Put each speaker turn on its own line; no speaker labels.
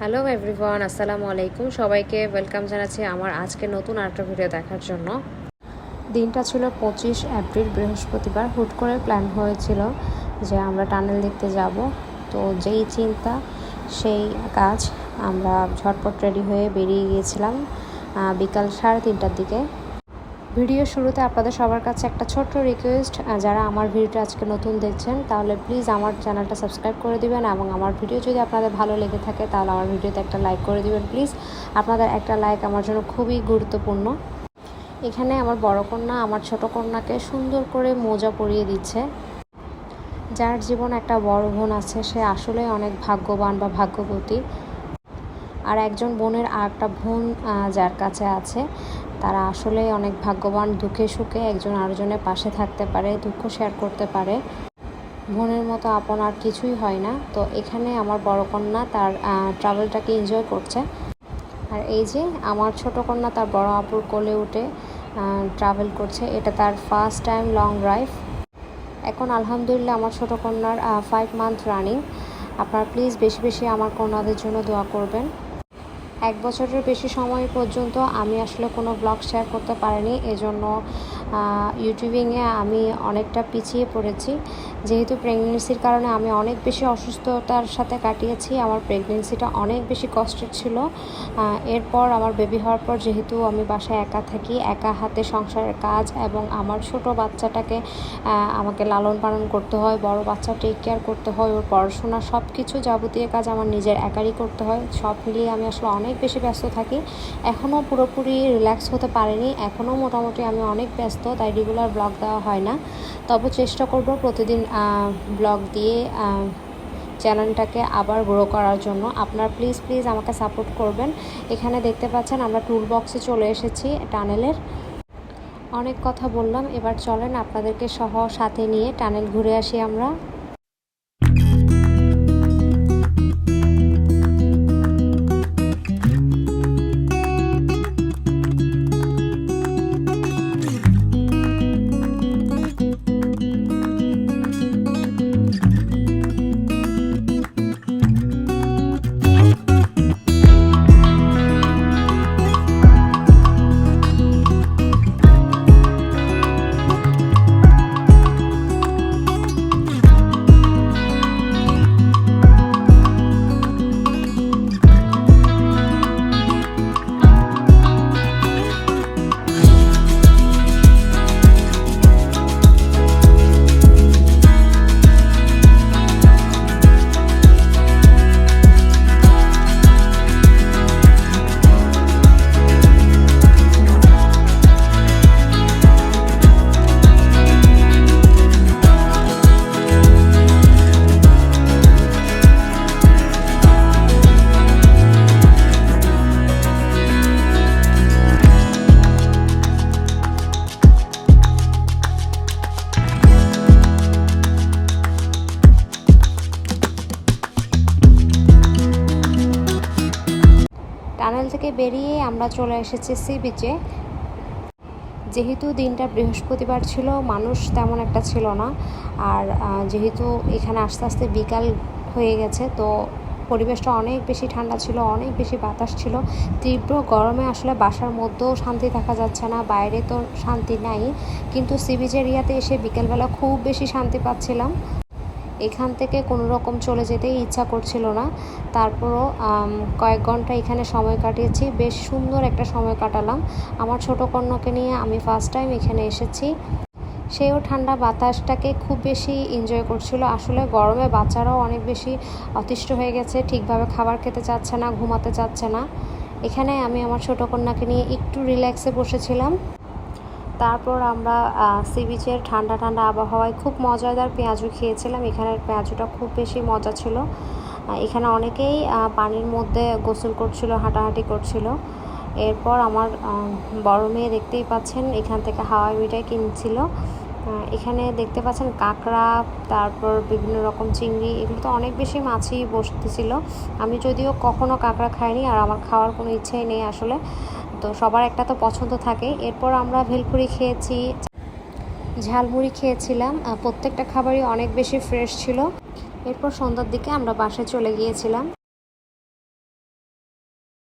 Hello everyone আসসালামু আলাইকুম সবাইকে ওয়েলকাম জানাচ্ছি আমার আজকে নতুন আরেকটা ভিডিও দেখার জন্য। দিনটা ছিল পঁচিশ এপ্রিল, বৃহস্পতিবার। হুট করে প্ল্যান হয়েছিল যে আমরা টানেল দেখতে যাব। তো যেই চিন্তা, সেই কাজ আমরা ঝটপট রেডি হয়ে বেরিয়ে গিয়েছিলাম বিকাল সাড়ে তিনটার দিকে। ভিডিও শুরুতে আপনাদের সবার কাছে একটা ছোট্ট রিকোয়েস্ট যারা আমার ভিডিওটা আজকে নতুন দেখছেন, তাহলে প্লিজ আমার চ্যানেলটা সাবস্ক্রাইব করে দিবেন এবং আমার ভিডিও যদি আপনাদের ভালো লেগে থাকে, তাহলে আমার ভিডিওতে একটা লাইক করে দিবেন প্লিজ আপনাদের একটা লাইক আমার জন্য খুবই গুরুত্বপূর্ণ। এখানে আমার বড় কন্যা আমার ছোট কন্যাকে সুন্দর করে মোজা পরিয়ে দিচ্ছে। যার জীবন একটা বড় বোন আছে, সে আসলে অনেক ভাগ্যবান বা ভাগ্যবতী। আর একজন বোনের আর একটা বোন যার কাছে আছে। তারা আসলে অনেক ভাগ্যবান, দুঃখে সুখে একজন আরেকজনের পাশে থাকতে পারে, দুঃখ শেয়ার করতে পারে। বোনের মতো আপন আর কিছুই হয় না। তো এখানে আমার বড় কন্যা তার ট্রাভেলটাকে এনজয় করছে। আর এই যে আমার ছোট কন্যা তার বড় আপুর কোলে উঠে ট্রাভেল করছে। এটা তার ফার্স্ট টাইম লং ড্রাইভ এখন আলহামদুলিল্লাহ আমার ছোট কন্যার ফাইভ মান্থ রানিং আপনারা প্লিজ বেশি বেশি আমার কন্যাদের জন্য দোয়া করবেন। এক বছরের বেশি সময় পর্যন্ত আমি আসলে কোনো ব্লগ শেয়ার করতে পারিনি এজন্য ইউটিউবিংয়ে আমি অনেকটা পিছিয়ে পড়েছি। যেহেতু প্রেগনেন্সির কারণে আমি অনেক বেশি অসুস্থতার সাথে কাটিয়েছি, আমার প্রেগনেন্সিটা অনেক বেশি কষ্টের ছিল। এরপর আমার বেবি হওয়ার পর যেহেতু আমি বাসায় একা থাকি, একা হাতে সংসারের কাজ এবং আমার ছোট বাচ্চাটাকে আমাকে লালন পালন করতে হয়, বড় বাচ্চা টেক কেয়ার করতে হয়, ওর পড়াশোনা সব কিছু যাবতীয় কাজ আমার নিজের একারই করতে হয়, সব মিলিয়ে আমি আসলে অনেক বেশি ব্যস্ত থাকি। এখনও পুরোপুরি রিল্যাক্স হতে পারিনি এখনও মোটামুটি আমি অনেক ব্যস্ত তাই রেগুলার ব্লগ দেওয়া হয় না। তবে চেষ্টা করব প্রতিদিন ব্লগ দিয়ে চ্যানেলটাকে আবার গ্রো করার জন্য। আপনারা প্লিজ প্লিজ আমাকে সাপোর্ট করবেন। এখানে দেখতে পাচ্ছেন আমরা টুল বক্সে চলে এসেছি টানেলের। অনেক কথা বললাম, এবার চলেন আপনাদেরকে সহ সাথে নিয়ে টানেল ঘুরে আসি আমরা। টানেল থেকে বেরিয়ে আমরা চলে এসেছি সি বিচে। যেহেতু দিনটা বৃহস্পতিবার ছিল, মানুষ তেমন একটা ছিল না। আর যেহেতু এখানে আস্তে আস্তে বিকাল হয়ে গেছে, তো পরিবেশটা অনেক বেশি ঠান্ডা ছিল, অনেক বেশি বাতাস ছিল। তীব্র গরমে আসলে বাসার মধ্যেও শান্তি থাকা যাচ্ছে না, বাইরে তো শান্তি নাই। কিন্তু সি বিচ এরিয়াতে এসে বিকেলবেলা খুব বেশি শান্তি পাচ্ছিলাম। এখান থেকে কোনো রকম চলে যেতেই ইচ্ছা করছিল না। তারপরও কয়েক ঘণ্টা এখানে সময় কাটিয়েছি। বেশ সুন্দর একটা সময় কাটালাম। আমার ছোট কন্যাকে নিয়ে আমি ফার্স্ট টাইম এখানে এসেছি। সেও ঠান্ডা বাতাসটাকে খুব বেশি এনজয় করছিল। আসলে গরমে বাচ্চারাও অনেক বেশি অতিষ্ঠ হয়ে গেছে, ঠিকভাবে খাবার খেতে চাচ্ছে না, ঘুমাতে চাচ্ছে না। এখানে আমি আমার ছোট কন্যাকে নিয়ে একটু রিল্যাক্সে বসেছিলাম। তারপর আমরা সি বিচের ঠান্ডা ঠান্ডা আবহাওয়ায় খুব মজাদার পেঁয়াজু খেয়েছিলাম। এখানের পেঁয়াজুটা খুব বেশি মজা ছিল। এখানে অনেকেই পানির মধ্যে গোসল করছিল, হাঁটাহাঁটি করছিল। এরপর আমার বড় মেয়ে দেখতেই পাচ্ছেন, এখান থেকে হাওয়াই মিঠাই কিনছিল। এখানে দেখতে পাচ্ছেন কাঁকড়া, তারপর বিভিন্ন রকম চিংড়ি, এগুলো তো অনেক বেশি মাছই বসতেছিল। আমি যদিও কখনো কাঁকড়া খাইনি, আর আমার খাওয়ার কোনো ইচ্ছেই নেই আসলে। তো সবার একটা তো পছন্দ থাকে। এরপর আমরা ভেলপুরি খেয়েছি, ঝালমুড়ি খেয়েছিলাম প্রত্যেকটা খাবারই অনেক বেশি ফ্রেশ ছিল। এরপর সন্ধ্যার দিকে আমরা বাসায় চলে গিয়েছিলাম।